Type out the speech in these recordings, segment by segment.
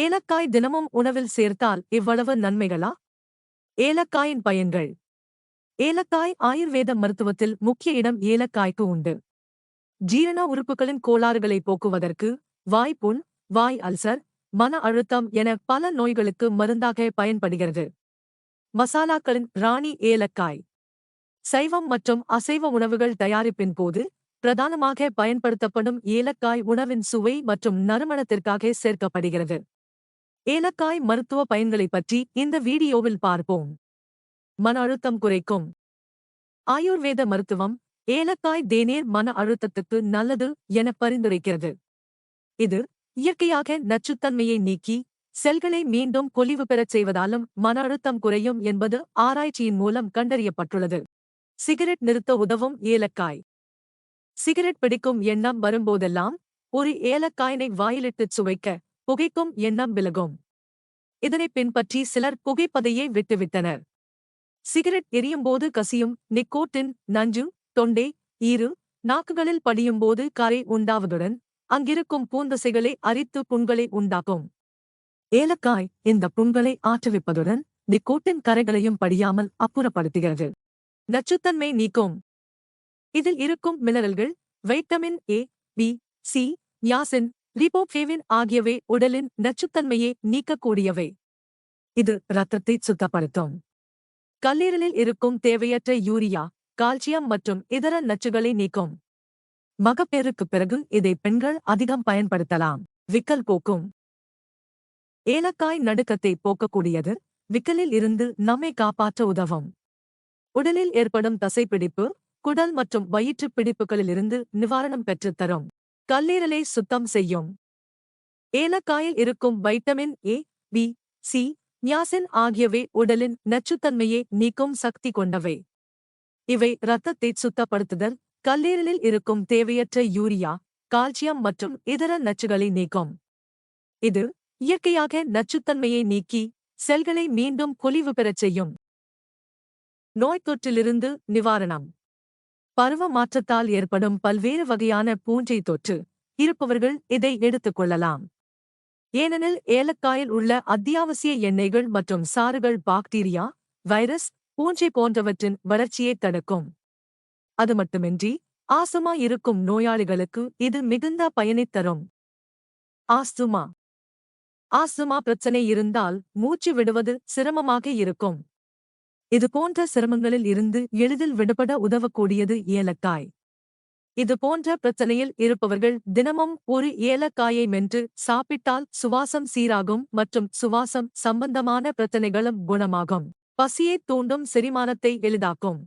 ஏலக்காய் தினமும் உணவில் சேர்த்தால் இவ்வளவு நன்மைகளா? ஏலக்காயின் பயன்கள். ஏலக்காய் ஆயுர்வேத மருத்துவத்தில் முக்கிய இடம் ஏலக்காய்க்கு உண்டு. ஜீரண உறுப்புகளின் கோளாறுகளை போக்குவதற்கு வாய்ப்புண் வாய் அல்சர் மன அழுத்தம் என பல நோய்களுக்கு மருந்தாக பயன்படுகிறது. மசாலாக்களின் ராணி ஏலக்காய். சைவம் மற்றும் அசைவ உணவுகள் தயாரிப்பின் போது பிரதானமாக பயன்படுத்தப்படும் ஏலக்காய் உணவின் சுவை மற்றும் நறுமணத்திற்காக சேர்க்கப்படுகிறது. ஏலக்காய் மருத்துவ பயன்களைப் பற்றி இந்த வீடியோவில் பார்ப்போம். மன அழுத்தம் குறைக்கும். ஆயுர்வேத மருத்துவம் ஏலக்காய் தேநீர் மன அழுத்தத்துக்கு நல்லது என பரிந்துரைக்கிறது. இது இயற்கையாக நச்சுத்தன்மையை நீக்கி செல்களை மீண்டும் பொலிவு பெறச் செய்வதாலும் மன அழுத்தம் குறையும் என்பது ஆராய்ச்சியின் மூலம் கண்டறியப்பட்டுள்ளது. சிகரெட் நிறுத்த உதவும் ஏலக்காய். சிகரெட் பிடிக்கும் எண்ணம் வரும்போதெல்லாம் ஒரு ஏலக்காயினை வாயிலிட்டுச் சுவைக்க புகைக்கும் எண்ணம் விலகும். இதனைப் பின்பற்றி சிலர் புகைப்பதையே விட்டுவிட்டனர். சிகரெட் எரியும்போது கசியும் நிக்கோட்டின் நஞ்சு தொண்டை ஈறு நாக்குகளில் படியும்போது கரை உண்டாவதுடன் அங்கிருக்கும் பூந்தசைகளை அரித்து புண்களை உண்டாக்கும். ஏலக்காய் இந்த புண்களை ஆற்றுவிப்பதுடன் நிக்கோட்டின் கரைகளையும் படியாமல் அப்புறப்படுத்துகிறது. நச்சுத்தன்மை நீக்கும். இதில் இருக்கும் மினரல்கள் vitamin A B C niacin riboflavin ஆகியவை உடலின் நச்சுத்தன்மையை நீக்கக்கூடியவை. இது இரத்தத்தை சுத்தப்படுத்தும். கல்லீரலில் இருக்கும் தேவையற்ற யூரியா கால்சியம் மற்றும் இதர நச்சுகளை நீக்கும். மகப்பேறுக்குப் பிறகு இதை பெண்கள் அதிகம் பயன்படுத்தலாம். விக்கல் போக்கும். ஏலக்காய் நடுக்கத்தை போக்கக்கூடியது விக்கலில் இருந்து நம்மை காப்பாற்ற உதவும். உடலில் ஏற்படும் தசைப்பிடிப்பு குடல் மற்றும் வயிற்றுப் பிடிப்புகளிலிருந்து நிவாரணம் பெற்றுத் தரும். கல்லீரலை சுத்தம் செய்யும். ஏலக்காயில் இருக்கும் vitamin A B C niacin ஆகியவை உடலின் நச்சுத்தன்மையை நீக்கும் சக்தி கொண்டவை. இவை இரத்தத்தை சுத்தப்படுத்துதல் கல்லீரலில் இருக்கும் தேவையற்ற யூரியா கால்சியம் மற்றும் இதர நச்சுகளை நீக்கும். இது இயற்கையாக நச்சுத்தன்மையை நீக்கி செல்களை மீண்டும் பொலிவு பெறச் செய்யும். நோய்த்தொற்றிலிருந்து நிவாரணம். பருவ மாற்றத்தால் ஏற்படும் பல்வேறு வகையான பூஞ்சை தொற்று இருப்பவர்கள் இதை எடுத்துக் கொள்ளலாம். ஏனெனில் ஏலக்காயில் உள்ள அத்தியாவசிய எண்ணெய்கள் மற்றும் சாறுகள் பாக்டீரியா வைரஸ் பூஞ்சை போன்றவற்றின் வளர்ச்சியை தடுக்கும். அது மட்டுமின்றி ஆசுமா இருக்கும் நோயாளிகளுக்கு இது மிகுந்த பயனைத் தரும். ஆஸ்துமா. ஆஸ்துமா பிரச்சனை இருந்தால் மூச்சு விடுவது சிரமமாக இருக்கும். இது போன்ற சிரமங்களில் இருந்து எளிதில் விடுபட உதவக்கூடியது ஏலக்காய். இது போன்ற பிரச்சனையில் இருப்பவர்கள் தினமும் ஒரு ஏலக்காயை மென்று சாப்பிட்டால் சுவாசம் சீராகும் மற்றும் சுவாசம் சம்பந்தமான பிரச்சனைகளும் குணமாகும். பசியைத் தூண்டும் செரிமானத்தை எளிதாக்கும்.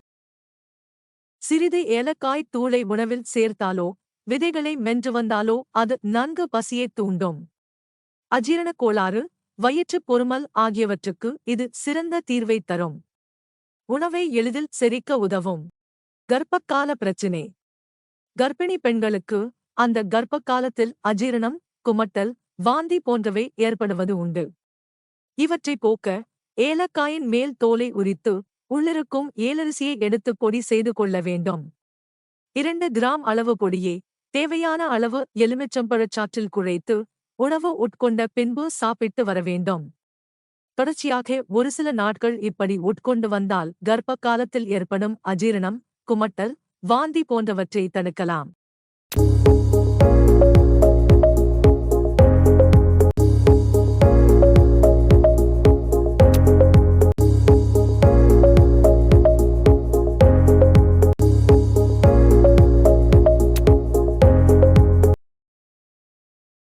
சிறிது ஏலக்காய் தூளை உணவில் சேர்த்தாலோ விதைகளை மென்று வந்தாலோ அது நன்கு பசியைத் தூண்டும். அஜீரணக் கோளாறு வயிற்றுப் பொறுமல் ஆகியவற்றுக்கு இது சிறந்த தீர்வைத் தரும். உணவை எளிதில் செரிக்க உதவும். கர்ப்பக்கால பிரச்சினை. கர்ப்பிணி பெண்களுக்கு அந்த கர்ப்பக்காலத்தில் அஜீரணம் குமட்டல் வாந்தி போன்றவை ஏற்படுவது உண்டு. இவற்றை போக்க ஏலக்காயின் மேல் தோலை உரித்து உள்ளிருக்கும் ஏலரிசியை எடுத்து பொடி செய்து கொள்ள வேண்டும். இரண்டு கிராம் அளவு பொடியே தேவையான அளவு எலுமிச்சம்பழச்சாற்றில் குழைத்து உணவு உட்கொண்ட பின்பு சாப்பிட்டு வர வேண்டும். தொடர்ச்சியாக ஒரு சில நாட்கள் இப்படி உட்கொண்டு வந்தால் கர்ப்ப காலத்தில் ஏற்படும் அஜீரணம் குமட்டல் வாந்தி போன்றவற்றை தடுக்கலாம்.